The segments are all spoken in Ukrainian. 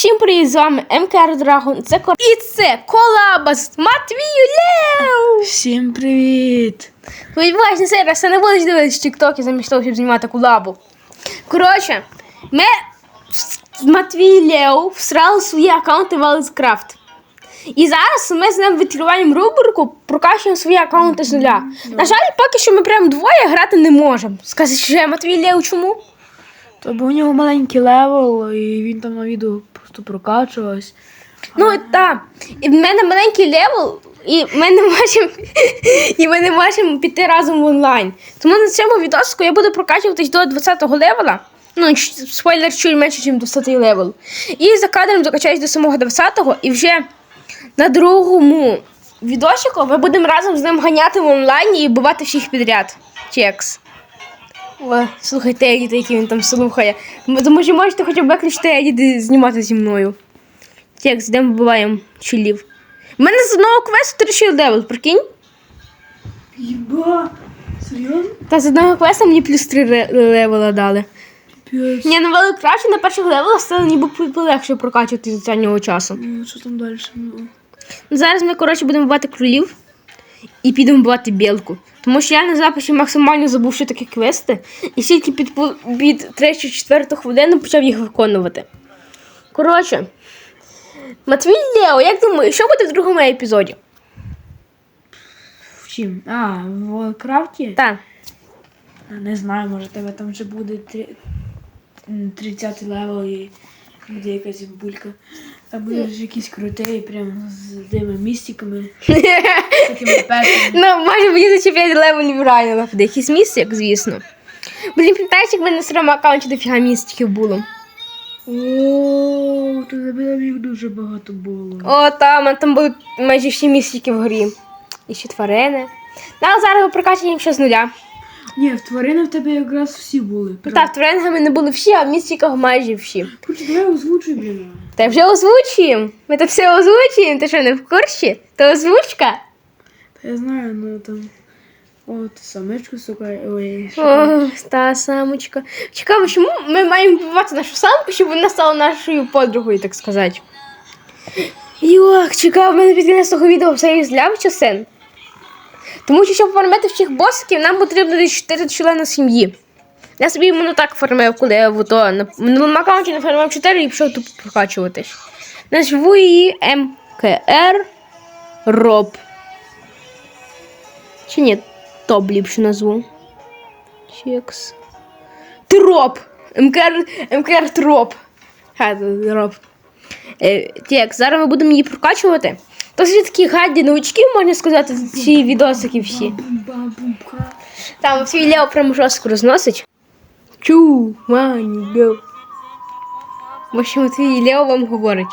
Всім привіт, з вами МКР Драгон. Це Кор... І це колаба з Матвію Лев. Всім привіт! Сподіваюсь, на цей раз не будеш дивитися тіктоки замість того, щоб знімати колабу. Коротше, ми з Матвій Лев всрали свої аккаунти в Alice І зараз ми з ним відкриваємо рубрику, прокачуємо свої аккаунти з нуля. На жаль, поки що ми прям двоє грати не можемо. Скажи, Матвій Лев чому? То був у нього маленький левел, і він там на відео просто прокачувався. Ну так. І в мене маленький левел, і ми не можемо і ми не можемо піти разом в онлайн. Тому на цьому відоску я буду прокачуватись до 20-го левела. Ну, спойлер, чуть менше, ніж 20-й левел. І за кадром докачаюсь до самого 20-го, і вже на другому відосику ми будемо разом з ним ганяти в онлайні і бувати всіх підряд. Чекс. О, слухайте, Едіта, який він там слухає. Тому що можете хоча б виключити Едіти знімати зі мною. Текст, де ми буваємо чилів. У мене з одного квесту 3 левел, прикинь? Єба! Серйозно? Та з одного квесту мені плюс 3 левела дали. Ні, ну але краще на перших левелах стало ніби полегше прокачувати з останнього часу. Ну, що там далі? Ну, Ну, Зараз ми, коротше, будемо бувати кролів і підемо бувати білку. Тому що я на записі максимально забув, що таке квести, і тільки під, під 3-4 хвилину почав їх виконувати. Коротше, Матвій Лео, як думаєш, що буде в другому епізоді? в чим? А, в крафті? Так. Не знаю, може тебе там вже буде 30 левел і буде якась булька. А будеш якийсь крутий, прям з тими містиками, з такими пеками. Ну, може мені зачепляти левелів реально на якийсь містик, звісно. Блін, пам'ятаєш, як в мене на старому аккаунті дофіга містиків було. О, то тебе їх дуже багато було. О, там, а там були майже всі містики в грі. І ще тварини. Ну, а зараз ми прокачуємо ще з нуля. Ні, в тварини в тебе якраз всі були. Ну, так, тваринами не були всі, а в містиках майже всі. Почекай, озвучуй, блін. Та вже озвучуємо. Ми то все озвучуємо. Ти що, не в курсі? То озвучка. Та я знаю, ну там. От, самичку, сука, ой, О, та самочка. Цікаво, чому ми маємо вбивати нашу самку, щоб вона стала нашою подругою, так сказати. Йох, цікаво, в мене під кінець того відео все зляв чи син. Тому що, щоб фармити всіх босиків, нам потрібно десь 4 члени сім'ї. Я собі іменно так фармив, коли я в то на минулому аккаунті нафармив 4 і пішов тут прокачуватись. Назву її МКР Роб. Чи ні, топ ліпше назву. Чекс. Троп! МКР, МКР троп. Ха, троп. Е, Текс, зараз ми будемо її прокачувати. То це такі гадді новички, можна сказати, ці відосики всі. Там свій Лео прямо жорстко розносить. Чу, мані, го. В общем, твій Лео вам говорить.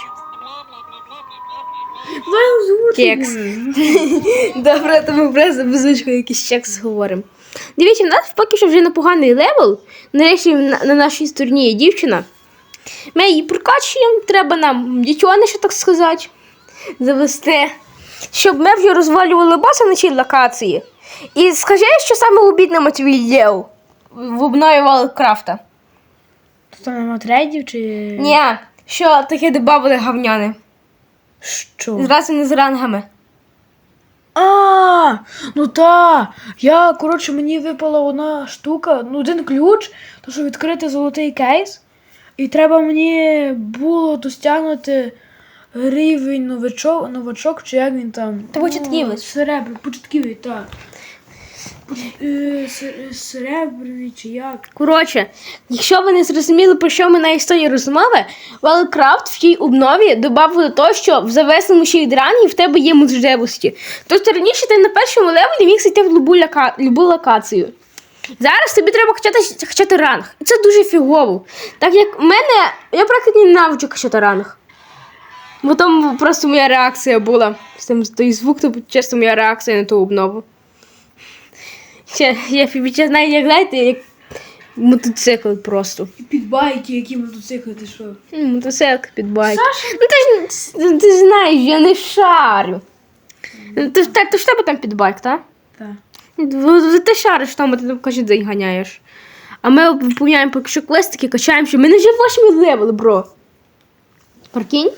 Кекс. Добре, то ми просто без звичку якийсь чекс говоримо. Дивіться, в нас поки що вже непоганий левел. Нарешті на, на нашій стороні є дівчина. Ми її прокачуємо, треба нам дітьониша, так сказати, завести. Щоб ми вже розвалювали боса на цій локації. І скажи, що саме обідне Матвій Лєв в обнові Валкрафта. Тут там нема трейдів чи. Ні, що таке додавали гавняни. Що? Зразу не з рангами. А, ну та. Я, коротше, мені випала одна штука, ну один ключ, то що відкрити золотий кейс. І треба мені було достягнути рівень новачок, новачок чи як він там. Та початківець. Серебр, початківий, так. Е, Серебряний чи як. Коротше, якщо ви не зрозуміли, про що ми на історії розмови, Wildcraft в тій обнові додав то, що в завесному ще й в тебе є можливості. Тобто раніше ти на першому левелі міг зайти в любу, ляка... любу локацію. Зараз тобі треба качати, качати ранг. І це дуже фігово. Так як в мене, я практично ненавиджу качати ранг. Бо там просто моя реакція була. З тим той звук, то чесно моя реакція на ту обнову. Ще, я ще знаю, як знаєте, як мотоцикл просто. І підбайки, які мотоцикли, ти що? М, Мотоцикл під байк. Ну ти ж ти, ти знаєш, я не шарю. Ну, Ти, ж- так, ти ж тебе там підбайк, так? Так. Ну, Ти шариш там, а ти там кожен день ганяєш. А ми виповняємо поки що квестики, качаємо, що ми не вже восьмий левел, бро. Прикинь?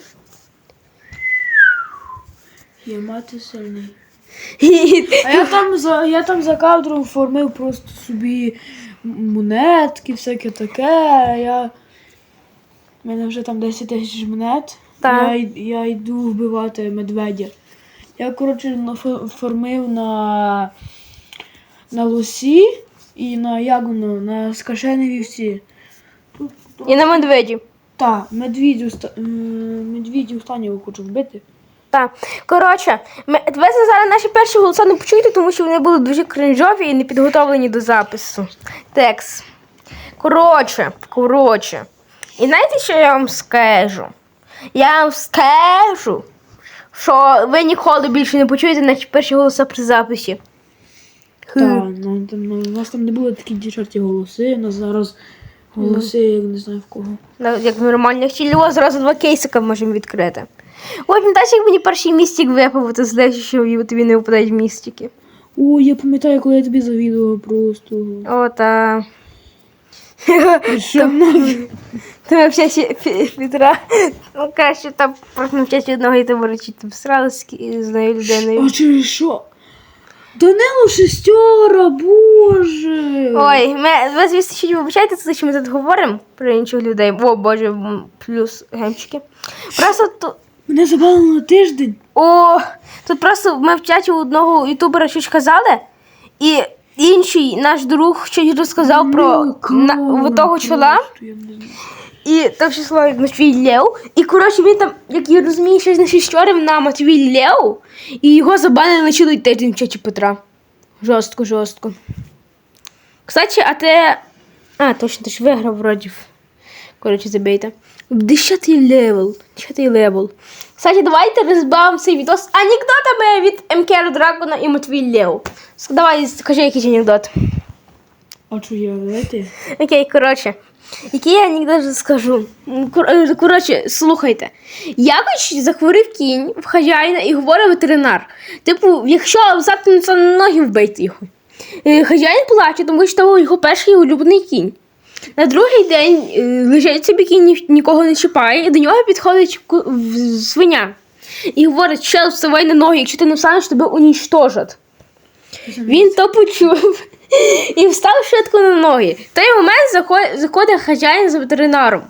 Є мати сильний. А я там за я там за кадром формив просто собі монетки, всяке таке. Я... У мене вже там 10 тисяч монет. Так. Я, я йду вбивати медведя. Я, коротше, формив на, на лосі і на ягону, на скажені вівці. І на медведі. та, медвідю, ста- м, медвідю останнього хочу вбити. Так. Коротше, ми, ви зараз наші перші голоса не почуєте, тому що вони були дуже кринжові і не підготовлені до запису. Текс. Коротше, коротше. І знаєте, що я вам скажу? Я вам скажу, що ви ніколи більше не почуєте наші перші голоса при записі. Хм. Так, ну, там, ну, у нас там не були такі дівчаті голоси, у нас зараз голоси, як не знаю в кого. Да, Як нормальних тіло, зразу два кейсика можемо відкрити. Ой, пам'ятаєш, як мені перший містик випав, то зле, що тобі не випадають містики. О, я пам'ятаю, коли я тобі завідував просто. О, та. Ти взагалі Петра. Ну, краще там просто навчати одного і тому речі, там срали з нею людиною. А через що? Данило шестьора, боже. Ой, ми, ви звісно, що вибачайте, це що ми тут говоримо про інших людей. О, боже, плюс гемчики. Просто тут. Мене забрали на тиждень. О, тут просто ми в чаті у одного ютубера щось казали, і інший наш друг щось розказав про на, в того чола. І там число Матвій Лев. І коротше він там, як я розумію, щось на шістьорив на Матвій Лев, і його забанили на цілий тиждень в чаті Петра. Жорстко, жорстко. Кстати, а ти. А, точно, ти ж виграв вроді. Коротше, забейте. Десятий левел. Десятий левел. Кстати, давайте розбавимо цей відос анекдотами від МКР Дракона і Матвій Лев. Давай, скажи якийсь анекдот. А що я знаєте? Окей, коротше. Який я анекдот скажу. Кор- е, Коротше, слухайте. Якось захворів кінь в хазяїна і говорить ветеринар. Типу, якщо взяти на ноги вбити його. Е, Хазяїн плаче, тому що це його перший улюблений кінь. На другий день е, лежить собі кінь, ні- нікого не чіпає, і до нього підходить свиня. І говорить, що вставай на ноги, якщо ти не встанеш, тебе унічтожать. Він то почув і встав швидко на ноги. В той момент заходить, хазяїн за ветеринаром.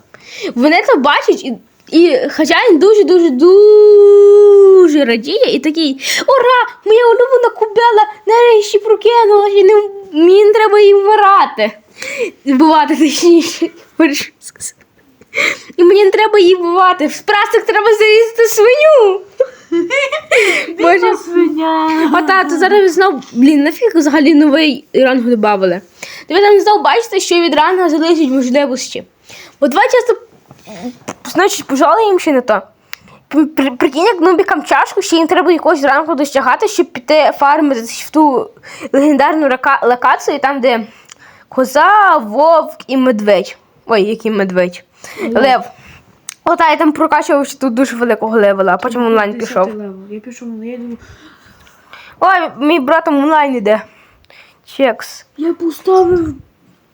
Вони це бачать, і, і хазяїн дуже-дуже дуже радіє і такий: Ура! Моя улюблена кубела нарешті прокинулася, і не, мені не треба її вмирати. Вбивати точніше. Вирішив сказати. І мені не треба її вбивати. В прасик треба зарізати свиню. Боже, свиня. а та, то зараз знов, блін, нафіг взагалі новий ранг додавали. То ви там знов бачите, що від ранга залежать можливості. Бо два часто, значить, пожали їм ще не то. При- при- Прикинь, як нубікам чашку, ще їм треба якогось ранку досягати, щоб піти фармити в ту легендарну локацію, там, де коза, вовк і медведь. Ой, який медведь. Лев. Ота я там прокачував що тут дуже великого левела, а потім онлайн пішов. левел. Я пішов, я думаю, Ой, мій брат там онлайн іде. Чекс. я поставив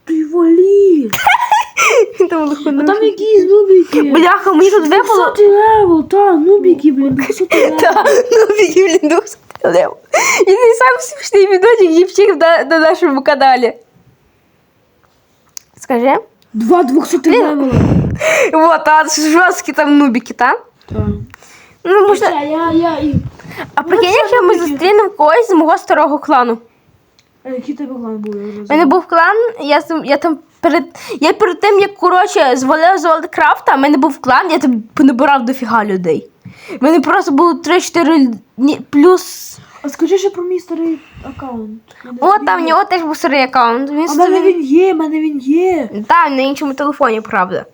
той валіт. Там А там якісь нубіки. Бляха, мені тут випало. Високий левел, та, нубіки, блін, високий левел. Та, ну блін, дуже лев. І не сам смішний відосик дівчик на, на нашому каналі. Скажи. Два двохсоти Блін. левела. Вот, а жорсткі там нубіки, та? Так. Ну, можна... Я, я, я, і... А прикинь, це якщо ми зустрінемо когось з мого старого клану. А які тебе? Я вже У мене був клан, я, я там перед. Я перед тим, як коротше, звалив з Валдкрафта, в мене був клан, я там понабирав дофіга людей. У мене просто було 3-4 плюс. А скажи ще про мій старий аккаунт. О, там в нього теж був старий аккаунт. Він А в мене він є, в мене він є. Так, на іншому телефоні, правда.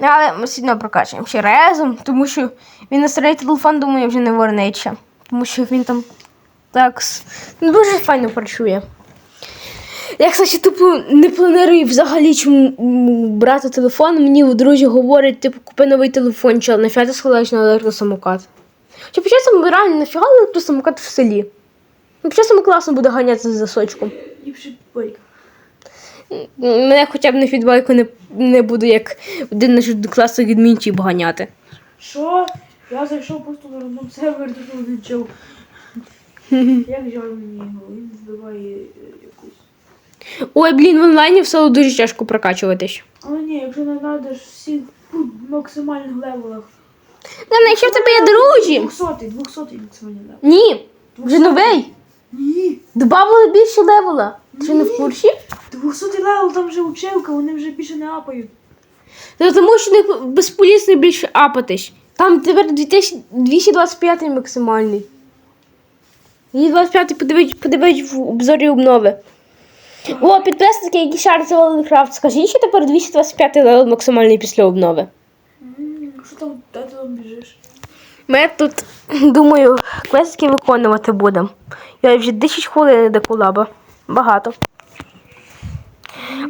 Але ми все одно прокачуємо ще разом, тому що він на старий телефон, думаю, вже не вернеться. Тому що він там так ну, дуже файно працює. Я, кстати, типу, не планую взагалі чому брати телефон. Мені друзі говорять, типу, купи новий телефон, чел, нафіга ти складаєш на електросамокат. Чи почасом реально нафіга електросамокат в селі? Ну, почасом класно буде ганятися за сочком. Ліпше байк. Мене хоча б на фідбайку не, не буду як один наш класу відмінчів ганяти. Що? Я зайшов просто на рандом сервер, тут відчув. Як жаль мені його, він вбиває е, якусь. Ой, блін, в онлайні все дуже тяжко прокачуватись. Але ні, якщо не знайдеш всіх ну, максимальних левелах. Ну, якщо в тебе є друзі. 200, 200 максимальний левел. Ні, вже новий. Ні. Добавили більше левела. Ти не в курсі? 200 левел, там вже училка, вони вже більше не апають. Та тому що не безполісно більше апатись. Там тепер 225 максимальний. І 25 подивись, подивись в обзорі обнови. О, підписники, які шарять за Леленкрафт, скажіть, що тепер 225 левел максимальний після обнови. Що там, де ти там біжиш? Ми тут, думаю, квестики виконувати будемо. Я вже 10 хвилин до колаба. Багато.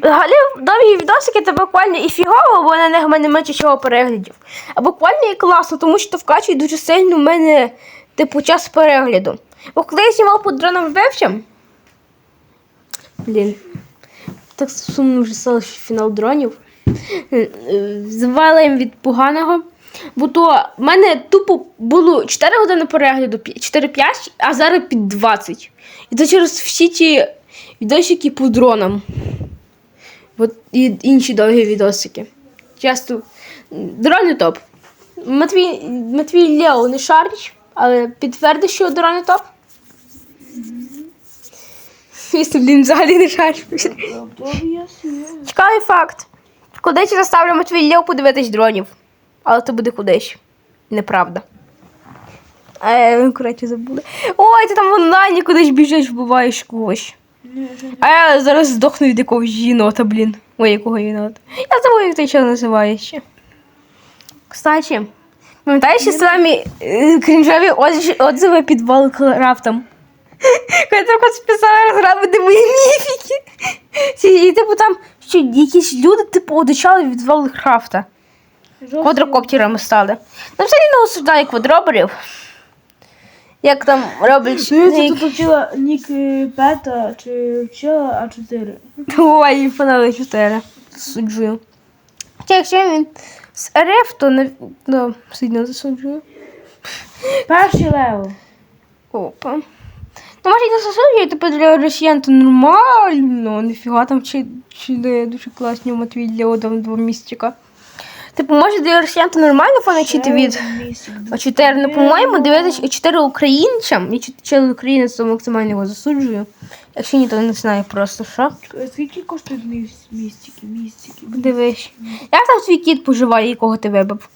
Взагалі, довгі відосики це буквально і фігово, бо на них в мене менше чого переглядів. А буквально і класно, тому що вкачує дуже сильно в мене, типу, час перегляду. Бо коли я знімав по дронам вбивцям. Блін. Так сумно вже стало що фінал дронів. Е, Звалим від поганого. Бо то в мене тупо було 4 години перегляду, 4-5, а зараз під 20. І це через всі ті відосики по дронам. От і інші довгі відосики. Часто дрони топ. Матвій, Матвій Лео не шарить, але підтвердить, що дрони топ. Блін, взагалі не шарить. Добре. Цікавий факт. Кудись я заставлю Матвій Лев подивитись дронів. Але це буде кудись. Неправда. Е, коротше, забули. Ой, ти там в онлайні кудись біжиш, вбиваєш когось. А я зараз здохну від якогось єнота, блін. Ой, якого єнота. Я забув, як ти ще називає ще. Кстати, пам'ятаєш самі е, крінжові отзив- отзиви під Валкрафтом? Коли ти хоч писала розграбити мої міфіки. І типу там, що якісь люди типу одичали від Валкрафта. Квадрокоптерами стали. Там взагалі не осуждаю квадроберів. Як там роблять. Ну, я тут вчила нік е, Пета чи вчила А4. Ой, фанали 4. Суджую. Хоча якщо він з РФ, то не ну, сильно засуджую. Перший левел. Опа. Ну, може, і не засуджую, типу для росіян то нормально. Ніфіга там чи, чи де дуже класні у Матвій для одного два містика. Типу, може для росіян то нормально фаначити від А4, ну, по-моєму, дивитися А4 українцям, і чотири українець то максимально його засуджую. Якщо ні, то не знаю просто що. Скільки коштують міс- містики? Містики. Дивись. Як там твій кіт поживає і кого ти вибив?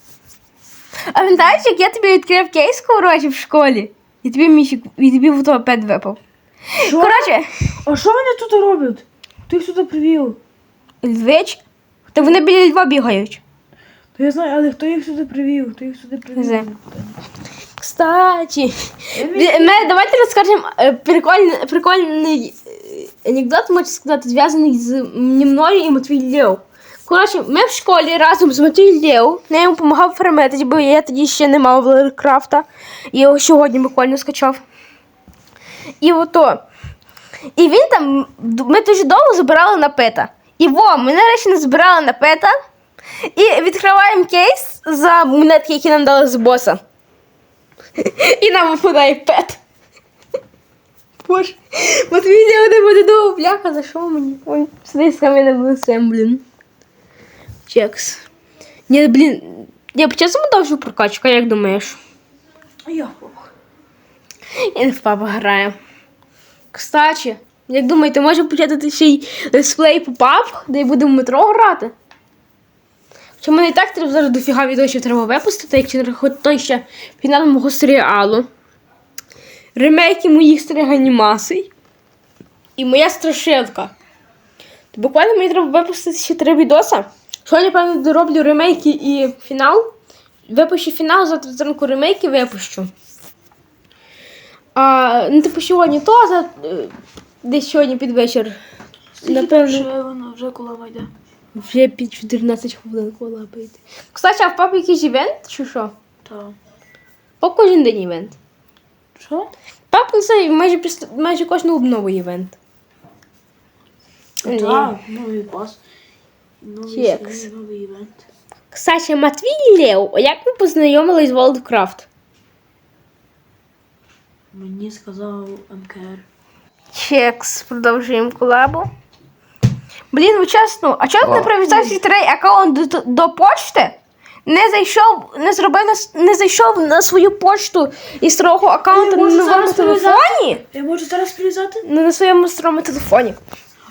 А пам'ятаєш, як я тобі відкрив кейс коротше в школі? І тобі міфік, і тобі в того пет випав. Що? Коротше, А що вони тут роблять? Ти їх сюди привів. львич, та вони біля льва бігають. Та я знаю, але хто їх сюди привів? Хто їх сюди привів? Зе. Кстати, Я Ми, давайте розкажемо е, прикольний, прикольний е, анекдот, можна сказати, зв'язаний з мною і Матвій Лєв. Коротше, ми в школі разом з Лєв, я йому допомагав ферметити, бо я тоді ще не мав Варкрафта. Я його сьогодні буквально скачав. І ото. І він там, ми дуже довго збирали на пета. І во, ми нарешті не збирали на пета. І відкриваємо кейс за монетки, які нам дали з боса. І нам випадає пет. Боже, Матвій не буде довго бляха, за що мені? Ой, сиди з кам'яним лицем, блін. Чекс. Ні, блін. Я почасом довшу прокачку, як думаєш? Я. Я не в папа граю. Кстати, як думаєте, може почати ще й летсплей по пап, де я буду в метро грати? Хоча мене і так треба зараз дофіга відосів треба випустити, якщо не рахувати той ще фінал мого серіалу. Ремейки моїх старих анімацій. І моя страшилка. То буквально мені треба випустити ще три відоса. Сьогодні, певно, дороблю ремейки і фінал. Випущу фінал, завтра зранку ремейки випущу. А, ну, типу, сьогодні то, а за, е, десь сьогодні під вечір. Напевно, Вже воно вже коли вийде. вже під 14 хвилин кола прийти. Кстати, а в папі якийсь івент чи що? Так. По кожен день івент. Що? Пап це майже, майже кожну обнову івент. Так, новий пас. Новий Чекс. новий івент. Кстати, Матвій і Лео, як ви познайомились з World Craft? Мені сказав МКР. Чекс, продовжуємо колабу. Блін, ви чесно, а чого ти не прив'язав свій трей аккаунт до, до почти? Не зайшов, не зробив на, с- не зайшов на свою почту із старого аккаунту на можу новому зараз телефоні? Я можу зараз прив'язати? Ну, на своєму старому телефоні.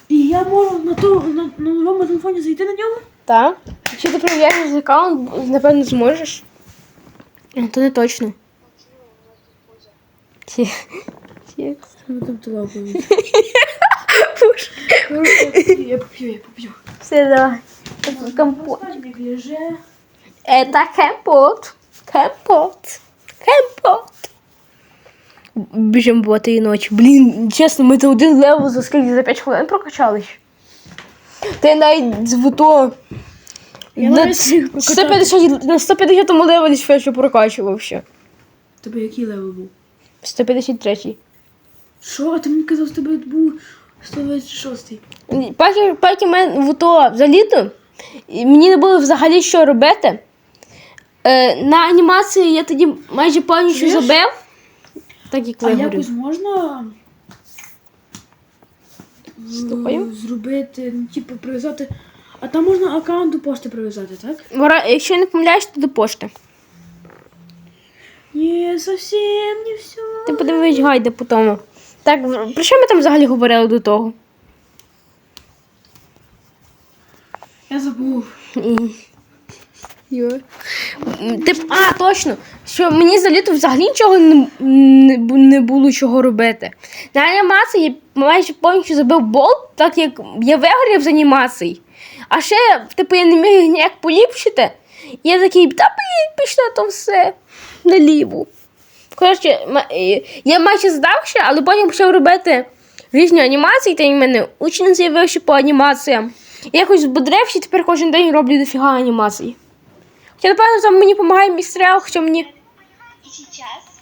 І я можу на, то, на, на новому телефоні зайти на нього? Так. Чи ти прив'яжеш аккаунт, напевно, зможеш. А, То не точно. Ті-. Ну там. Я поп'ю, я поп'ю. Все, давай. Компот. Это компот. Компот. Компот. Біжимо була тієї ночі. Блін, чесно, ми то один левел за скільки за 5 хвилин прокачали. ще. Ти навіть звуто. Я На навіть встиг прокачати. 150, на 150 левелі ще що прокачував ще. Тебе який левел був? 153. Що? А ти мені казав, що тебе був 126. Поки, поки мен в то заліто, і мені не було взагалі що робити. Е, на анімації я тоді майже повністю Чуєш? забив. Так як А я говорю. якось можна Слухаю. е, зробити, ну, типу, прив'язати. А там можна аккаунт до пошти прив'язати, так? Вора- Якщо я не помиляюсь, то до пошти. Ні, зовсім не все. Ти подивись гайди по тому. Так, в- про що ми там взагалі говорили до того? Я забув. Тип, а, точно. Що мені за літо взагалі нічого не, не, не було чого робити. На анімації я майже повністю забив болт, так як я вигорів з анімацій. А ще, типу, я не міг ніяк поліпшити. Я такий, та пішло то все наліво. Коротше, е, я майже здав але потім почав робити різні анімації, та й в мене учень з'явився по анімаціям. Я якось збудрився, і тепер кожен день роблю дофіга анімацій. Хоча, напевно, там мені допомагає мій серіал, хоча мені. И сейчас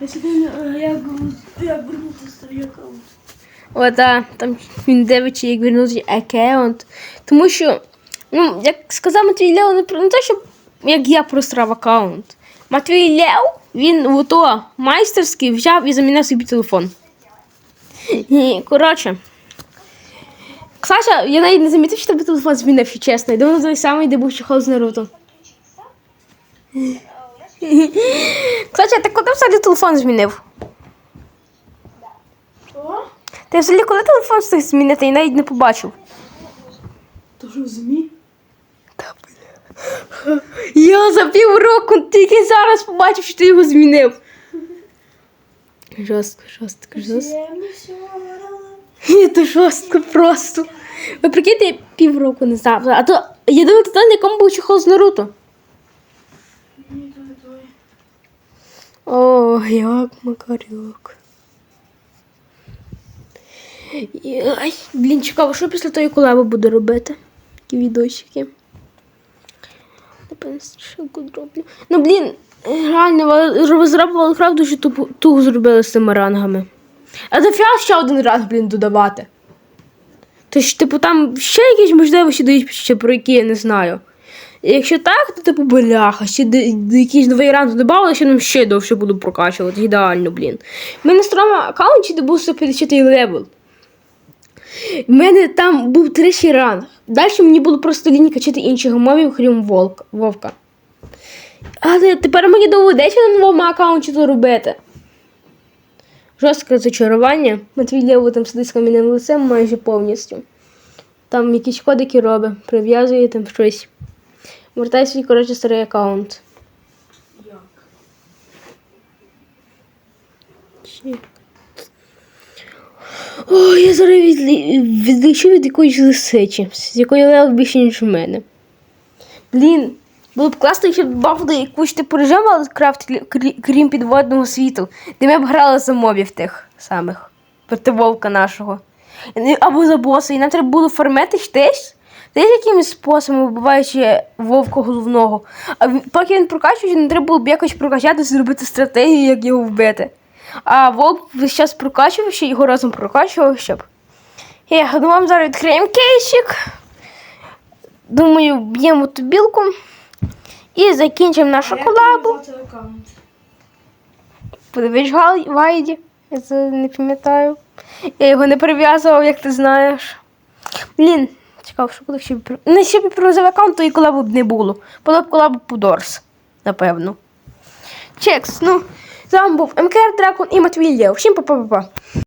Я сьогодні, е, як, як вернути старий аккаунт. Ота, там він дивиться, як вернути аккаунт. Тому що, ну, як сказав Матвій Лео, не, про- не те, що як я просрав аккаунт. Матвій Лео, він ото майстерський взяв і замінив собі телефон. І, коротше. Ксаша, я навіть не замітив, що тебе телефон змінив, чесно. Я думаю, той самий, де був чехол з Наруто. Кстати, а ти коли взагалі телефон змінив? Ти взагалі коли телефон встиг змінити, я навіть не побачив. То що в змі? Я за півроку тільки зараз побачив, що ти його змінив. Жорстко, жорстко, жорстко. То жорстко просто. Ви прикиньте, я півроку не знав. А то я думаю, тоді на якому був чехол з Наруто. О, як макарюк. Ай, блін, цікаво, що після тої колаби буду робити? Такі відосики. Напевно, страшилку зроблю. Ну, блін, реально, розробували крафт дуже туго зробили з цими рангами. А дофіга ще один ранг, блін, додавати. То ж, типу, там ще якісь можливості дають, ще про які я не знаю. І Якщо так, то типу бляха, ще якийсь новий ранг додавали, що нам ще довше буду прокачувати. Ідеально, блін. У мене старому аккаунті де був 150 левел. У мене там був тричі ранг. Далі мені було просто лінь качати інших мовів, крім Вовка. Але тепер мені доведеться на новому аккаунті то робити. Жорстке зачарування. Матвій Лєво там сидить з кам'яним лицем майже повністю. Там якісь кодики робить, прив'язує там щось. Вертай свій, коротше, старий аккаунт. Як? О, я зараз відлі- відлічу від якоїсь лисичі, з якої лев більше, ніж в мене. Блін, було б класно, якщо б бавили якусь типу режиму, але крафт, крім підводного світу, де ми б грали за мобів тих самих. Проти вовка нашого. Або за боса. І нам треба було фармити штесь. Десь якимось способом вбиваючи вовка головного. А поки він прокачується, не треба було б якось прокачати, зробити стратегію, як його вбити. А вовк весь час прокачував, ще його разом прокачував, щоб. Ну вам зараз відкриємо кейсик. думаю, б'ємо ту білку і закінчимо нашу колабу. Подивись Вайді. Я це не пам'ятаю. Я його не прив'язував, як ти знаєш. Блін, цікаво, що буде, якщо б не ще б прив'язав аккаунт, то і колабу б не було. Була б колаба по Дорс, напевно. Чекс, ну, з вами був МКР Дракон і Матвій Лєв. Всім па-па-па-па.